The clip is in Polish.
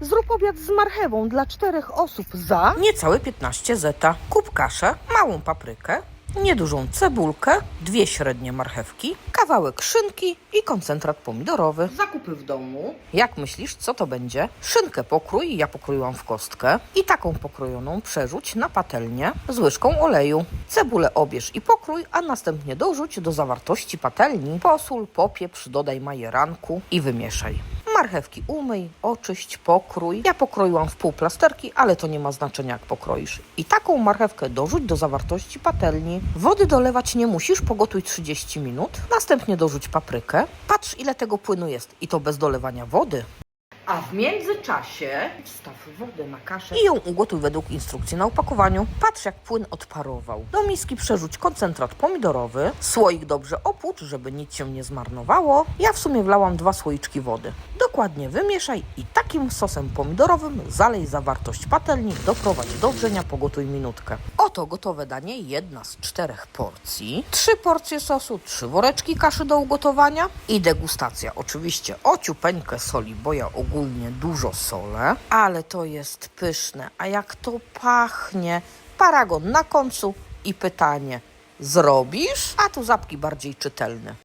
Zrób obiad z marchewą dla czterech osób za niecałe 15 zeta. Kup kaszę, małą paprykę, niedużą cebulkę, dwie średnie marchewki, kawałek szynki i koncentrat pomidorowy. Zakupy w domu. Jak myślisz, co to będzie? Szynkę pokrój, ja pokroiłam w kostkę i taką pokrojoną przerzuć na patelnię z łyżką oleju. Cebulę obierz i pokrój, a następnie dorzuć do zawartości patelni. Posól, popieprz, dodaj majeranku i wymieszaj. Marchewki umyj, oczyść, pokrój. Ja pokroiłam w pół plasterki, ale to nie ma znaczenia jak pokroisz. I taką marchewkę dorzuć do zawartości patelni. Wody dolewać nie musisz, pogotuj 30 minut. Następnie dorzuć paprykę. Patrz ile tego płynu jest i to bez dolewania wody. A w międzyczasie wstaw wodę na kaszę i ją ugotuj według instrukcji na opakowaniu. Patrz jak płyn odparował. Do miski przerzuć koncentrat pomidorowy. Słoik dobrze opłucz, żeby nic się nie zmarnowało. Ja w sumie wlałam dwa słoiczki wody. Dokładnie wymieszaj i takim sosem pomidorowym zalej zawartość patelni, doprowadź do wrzenia, pogotuj minutkę. Oto gotowe danie, jedna z czterech porcji. Trzy porcje sosu, trzy woreczki kaszy do ugotowania i degustacja. Oczywiście ociupeńkę soli, bo ja ogólnie dużo solę, ale to jest pyszne. A jak to pachnie? Paragon na końcu i pytanie, zrobisz? A tu zapki bardziej czytelne.